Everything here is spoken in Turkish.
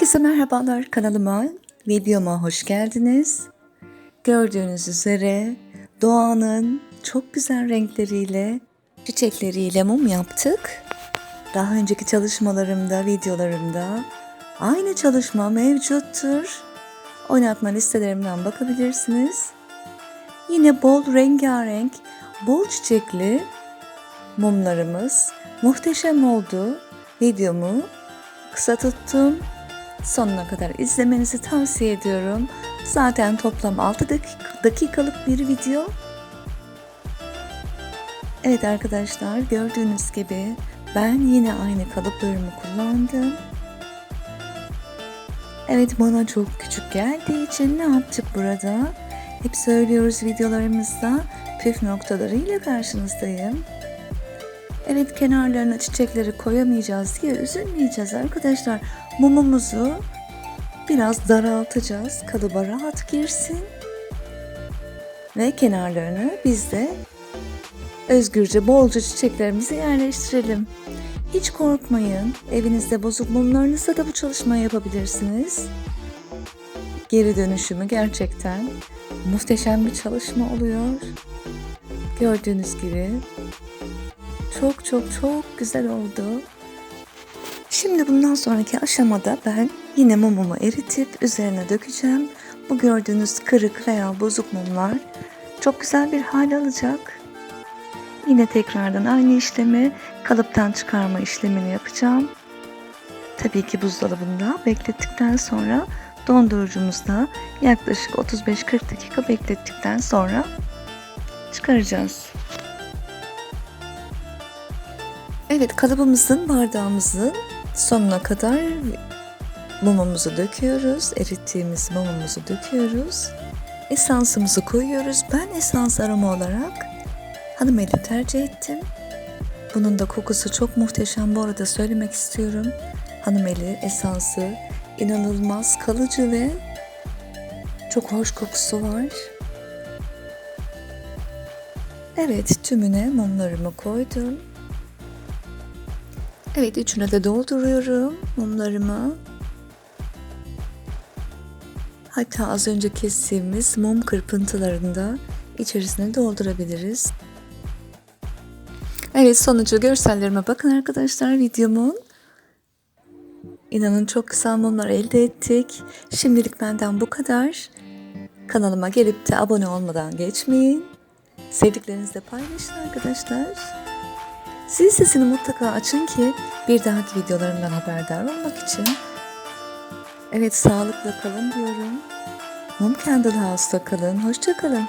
Herkese merhabalar kanalıma, videoma hoş geldiniz. Gördüğünüz üzere doğanın çok güzel renkleriyle, çiçekleriyle mum yaptık. Daha önceki çalışmalarımda, videolarımda aynı çalışma mevcuttur. Oynatma listelerimden bakabilirsiniz. Yine bol rengarenk, bol çiçekli mumlarımız muhteşem oldu. Videomu kısa tuttum. Sonuna kadar izlemenizi tavsiye ediyorum. Zaten toplam 6 dakik- dakikalık bir video. Evet arkadaşlar gördüğünüz gibi ben yine aynı kalıplarımı kullandım. Evet bana çok küçük geldiği için ne yaptık burada? Hep söylüyoruz videolarımızda püf noktalarıyla karşınızdayım. Evet kenarlarına çiçekleri koyamayacağız diye üzülmeyeceğiz arkadaşlar. Mumumuzu biraz daraltacağız. Kalıba rahat girsin. Ve kenarlarını biz de özgürce bolca çiçeklerimizi yerleştirelim. Hiç korkmayın. Evinizde bozuk mumlarınızla da bu çalışmayı yapabilirsiniz. Geri dönüşümü gerçekten muhteşem bir çalışma oluyor. Gördüğünüz gibi çok çok çok güzel oldu. Şimdi bundan sonraki aşamada ben yine mumumu eritip üzerine dökeceğim. Bu gördüğünüz kırık veya bozuk mumlar çok güzel bir hal alacak. Yine tekrardan aynı işlemi kalıptan çıkarma işlemini yapacağım. Tabii ki buzdolabında beklettikten sonra dondurucumuzda yaklaşık 35-40 dakika beklettikten sonra çıkaracağız. Evet kalıbımızın bardağımızın sonuna kadar mumumuzu döküyoruz. Erittiğimiz mumumuzu döküyoruz. Esansımızı koyuyoruz. Ben esans aroma olarak hanımeli tercih ettim. Bunun da kokusu çok muhteşem. Bu arada söylemek istiyorum. Hanımeli esansı inanılmaz kalıcı ve çok hoş kokusu var. Evet tümüne mumlarımı koydum. Evet içine de dolduruyorum mumlarımı. Hatta az önce kestiğimiz mum kırpıntılarını da içerisine doldurabiliriz. Evet sonucu görsellerime bakın arkadaşlar videomun. İnanın çok güzel mumlar elde ettik. Şimdilik benden bu kadar. Kanalıma gelip de abone olmadan geçmeyin. Sevdiklerinizle paylaşın arkadaşlar. Zil sesini mutlaka açın ki bir dahaki videolarımdan haberdar olmak için. Evet sağlıkla kalın diyorum. Mum Candle House'da kalın. Hoşça kalın.